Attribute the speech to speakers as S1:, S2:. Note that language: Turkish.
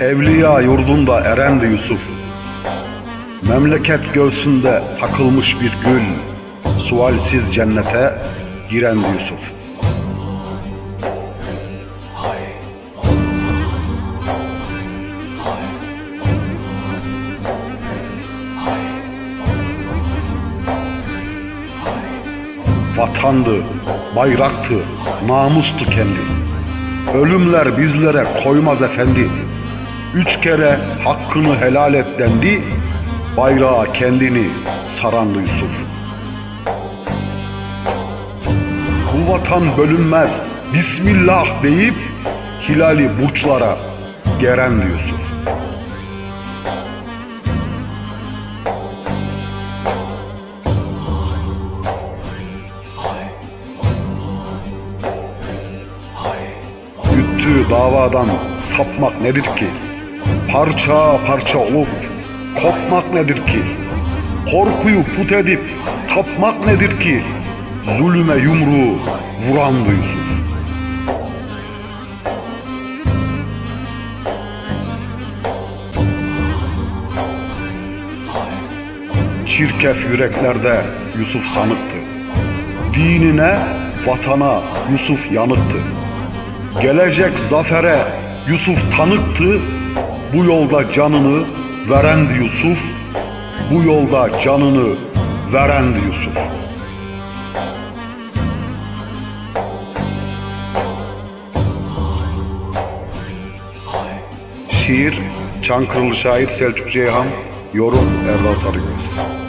S1: Evliya yurdunda erendi Yusuf. Memleket göğsünde takılmış bir gül. Sualsiz cennete girendi Yusuf. Vatandı, bayraktı, namustu kendi. Ölümler bizlere koymaz efendi. Üç kere hakkını helal et dendi, bayrağa kendini sarandı Yusuf. Bu vatan bölünmez, Bismillah deyip hilali burçlara gerendi Yusuf. Güttüğü davadan sapmak nedir ki? Parça parça olup kopmak nedir ki? Korkuyu put edip tapmak nedir ki? Zulüme yumruğu vurandı Yusuf. Çirkef yüreklerde Yusuf sanıktı. Dinine, vatana Yusuf yanıktı. Gelecek zafere Yusuf tanıktı. Bu yolda canını verendi Yusuf. Bu yolda canını verendi Yusuf. Şiir Çankırılı şair Selçuk Ceyhan Yorum Erdal Sarıgöz